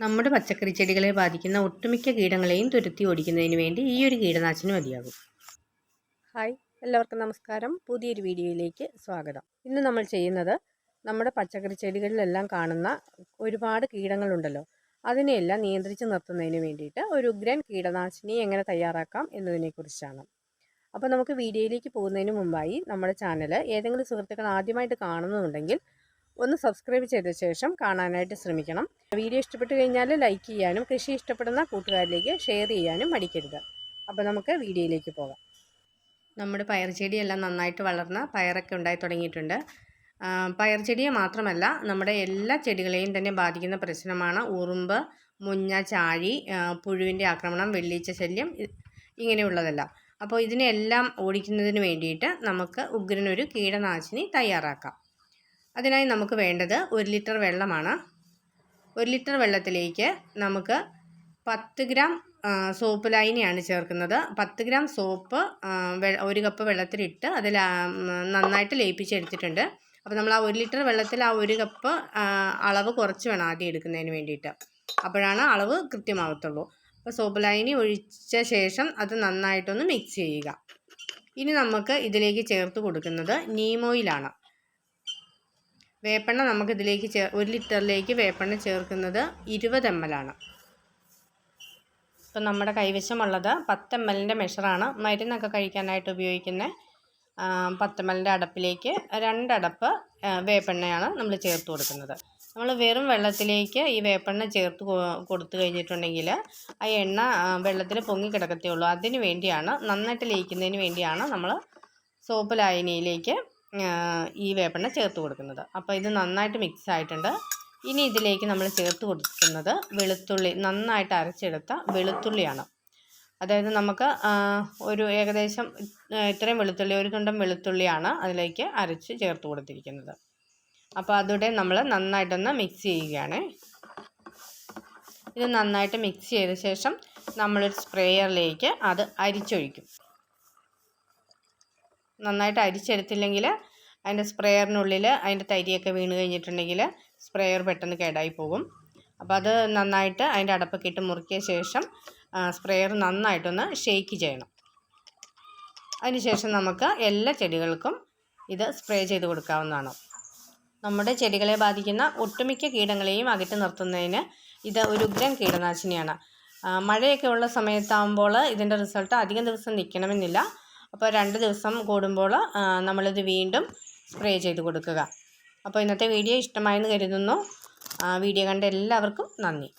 നമ്മുടെ പച്ചക്കറി ചെടികളെ ബാധിക്കുന്ന ഒട്ടുമിക്ക കീടങ്ങളെയും തുരത്തി ഓടിക്കുന്നതിന് വേണ്ടി ഈ ഒരു കീടനാശിനി മതിയാകും. ഹായ് എല്ലാവർക്കും നമസ്കാരം. പുതിയൊരു വീഡിയോയിലേക്ക് സ്വാഗതം. ഇന്ന് നമ്മൾ ചെയ്യുന്നത് നമ്മുടെ പച്ചക്കറി ചെടികളിലെല്ലാം കാണുന്ന ഒരുപാട് കീടങ്ങളുണ്ടല്ലോ. അതിനെയെല്ലാം നിയന്ത്രിച്ച് നിർത്തുന്നതിന് വേണ്ടിയിട്ട് ഒരു ഉഗ്രൻ കീടനാശിനി എങ്ങനെ തയ്യാറാക്കാം എന്നതിനെക്കുറിച്ചാണ്. അപ്പോൾ നമുക്ക് വീഡിയോയിലേക്ക് പോകുന്നതിന് മുമ്പായി നമ്മുടെ ചാനൽ ഏതെങ്കിലും സുഹൃത്തുക്കൾ ആദ്യമായിട്ട് കാണുന്നുണ്ടെങ്കിൽ ഒന്ന് സബ്സ്ക്രൈബ് ചെയ്ത ശേഷം കാണാനായിട്ട് ശ്രമിക്കണം. വീഡിയോ ഇഷ്ടപ്പെട്ടു കഴിഞ്ഞാൽ ലൈക്ക് ചെയ്യാനും കൃഷി ഇഷ്ടപ്പെടുന്ന കൂട്ടുകാരിലേക്ക് ഷെയർ ചെയ്യാനും മടിക്കരുത്. അപ്പോൾ നമുക്ക് വീഡിയോയിലേക്ക് പോകാം. നമ്മുടെ പയർ ചെടിയെല്ലാം നന്നായിട്ട് വളർന്ന പയറൊക്കെ ഉണ്ടായി തുടങ്ങിയിട്ടുണ്ട്. പയർ ചെടിയെ മാത്രമല്ല നമ്മുടെ എല്ലാ ചെടികളെയും തന്നെ ബാധിക്കുന്ന പ്രശ്നമാണ് ഉറുമ്പ് മുഞ്ഞ ചാഴി പുഴുവിന്റെ ആക്രമണം വെള്ളീച്ച ശല്യം ഇങ്ങനെയുള്ളതെല്ലാം. അപ്പോൾ ഇതിനെല്ലാം ഓടിക്കുന്നതിന് വേണ്ടിയിട്ട് നമുക്ക് ഉഗ്രനൊരു കീടനാശിനി തയ്യാറാക്കാം. അതിനായി നമുക്ക് വേണ്ടത് ഒരു ലിറ്റർ വെള്ളമാണ്. ഒരു ലിറ്റർ വെള്ളത്തിലേക്ക് നമുക്ക് പത്ത് ഗ്രാം സോപ്പ് ലൈനിയാണ് ചേർക്കുന്നത്. പത്ത് ഗ്രാം സോപ്പ് ഒരു കപ്പ് വെള്ളത്തിലിട്ട് അതിൽ നന്നായിട്ട് ലയിപ്പിച്ചെടുത്തിട്ടുണ്ട്. അപ്പോൾ നമ്മൾ ആ ഒരു ലിറ്റർ വെള്ളത്തിൽ ആ ഒരു കപ്പ് അളവ് കുറച്ച് വേണം ആദ്യം എടുക്കുന്നതിന് വേണ്ടിയിട്ട്. അപ്പോഴാണ് അളവ് കൃത്യമാവത്തുള്ളൂ. അപ്പോൾ സോപ്പ് ലൈനി ഒഴിച്ച ശേഷം അത് നന്നായിട്ടൊന്ന് മിക്സ് ചെയ്യുക. ഇനി നമുക്ക് ഇതിലേക്ക് ചേർത്ത് കൊടുക്കുന്നത് നീമോയിലാണ്. വേപ്പെണ്ണ നമുക്കിതിലേക്ക് ചേർ ഒരു ലിറ്ററിലേക്ക് വേപ്പെണ്ണ ചേർക്കുന്നത് ഇരുപത് എം ആണ്. ഇപ്പം നമ്മുടെ കൈവശമുള്ളത് പത്ത് എം എല്ലിന്റെ മെഷറാണ് മരുന്നൊക്കെ കഴിക്കാനായിട്ട് ഉപയോഗിക്കുന്ന പത്ത് എം എല്ലിന്റെ അടപ്പിലേക്ക് രണ്ടടപ്പ് വേപ്പെണ്ണയാണ് നമ്മൾ ചേർത്ത് കൊടുക്കുന്നത്. നമ്മൾ വെറും വെള്ളത്തിലേക്ക് ഈ വേപ്പെണ്ണ ചേർത്ത് കൊടുത്തു കഴിഞ്ഞിട്ടുണ്ടെങ്കിൽ ആ എണ്ണ വെള്ളത്തിൽ പൊങ്ങി കിടക്കത്തേ ഉള്ളൂ. അതിന് വേണ്ടിയാണ് നന്നായിട്ട് ലയിക്കുന്നതിന് വേണ്ടിയാണ് നമ്മൾ സോപ്പ് ലായനിയിലേക്ക് ഈ വേപ്പെണ്ണ ചേർത്ത് കൊടുക്കുന്നത്. അപ്പോൾ ഇത് നന്നായിട്ട് മിക്സ് ആയിട്ടുണ്ട്. ഇനി ഇതിലേക്ക് നമ്മൾ ചേർത്ത് കൊടുക്കുന്നത് വെളുത്തുള്ളി നന്നായിട്ട് അരച്ചെടുത്ത വെളുത്തുള്ളിയാണ്. അതായത് നമുക്ക് ഒരു ഏകദേശം ഇത്രയും വെളുത്തുള്ളി ഒരു തുണ്ടം വെളുത്തുള്ളിയാണ് അതിലേക്ക് അരച്ച് ചേർത്ത് കൊടുത്തിരിക്കുന്നത്. അപ്പോൾ അതോടെ നമ്മൾ നന്നായിട്ടൊന്ന് മിക്സ് ചെയ്യുകയാണ്. ഇത് നന്നായിട്ട് മിക്സ് ചെയ്ത ശേഷം നമ്മളൊരു സ്പ്രേയറിലേക്ക് അത് അരിച്ചൊഴിക്കും. നന്നായിട്ട് അരിച്ചെടുത്തില്ലെങ്കിൽ അതിന്റെ സ്പ്രേയറിനുള്ളിൽ അതിന്റെ തരിയൊക്കെ വീണ് കഴിഞ്ഞിട്ടുണ്ടെങ്കിൽ സ്പ്രേയർ പെട്ടെന്ന് കേടായി പോകും. അപ്പോൾ അത് നന്നായിട്ട് അതിന്റെ അടപ്പൊക്കെ ഇട്ട് മുറുക്കിയ ശേഷം സ്പ്രേയർ നന്നായിട്ടൊന്ന് ഷെയ്ക്ക് ചെയ്യണം. അതിനുശേഷം നമുക്ക് എല്ലാ ചെടികൾക്കും ഇത് സ്പ്രേ ചെയ്ത് കൊടുക്കാവുന്നതാണ്. നമ്മുടെ ചെടികളെ ബാധിക്കുന്ന ഒട്ടുമിക്ക കീടങ്ങളെയും അകറ്റി നിർത്തുന്നതിന് ഇത് ഒരു ഉഗ്രൻ കീടനാശിനിയാണ്. മഴയൊക്കെ ഉള്ള സമയത്താകുമ്പോൾ ഇതിന്റെ റിസൾട്ട് അധികം ദിവസം നിൽക്കണമെന്നില്ല. അപ്പോൾ രണ്ട് ദിവസം കൂടുമ്പോൾ നമ്മളിത് വീണ്ടും സ്പ്രേ ചെയ്ത് കൊടുക്കുക. അപ്പോൾ ഇന്നത്തെ വീഡിയോ ഇഷ്ടമായെന്ന് കരുതുന്നു. വീഡിയോ കണ്ട എല്ലാവർക്കും നന്ദി.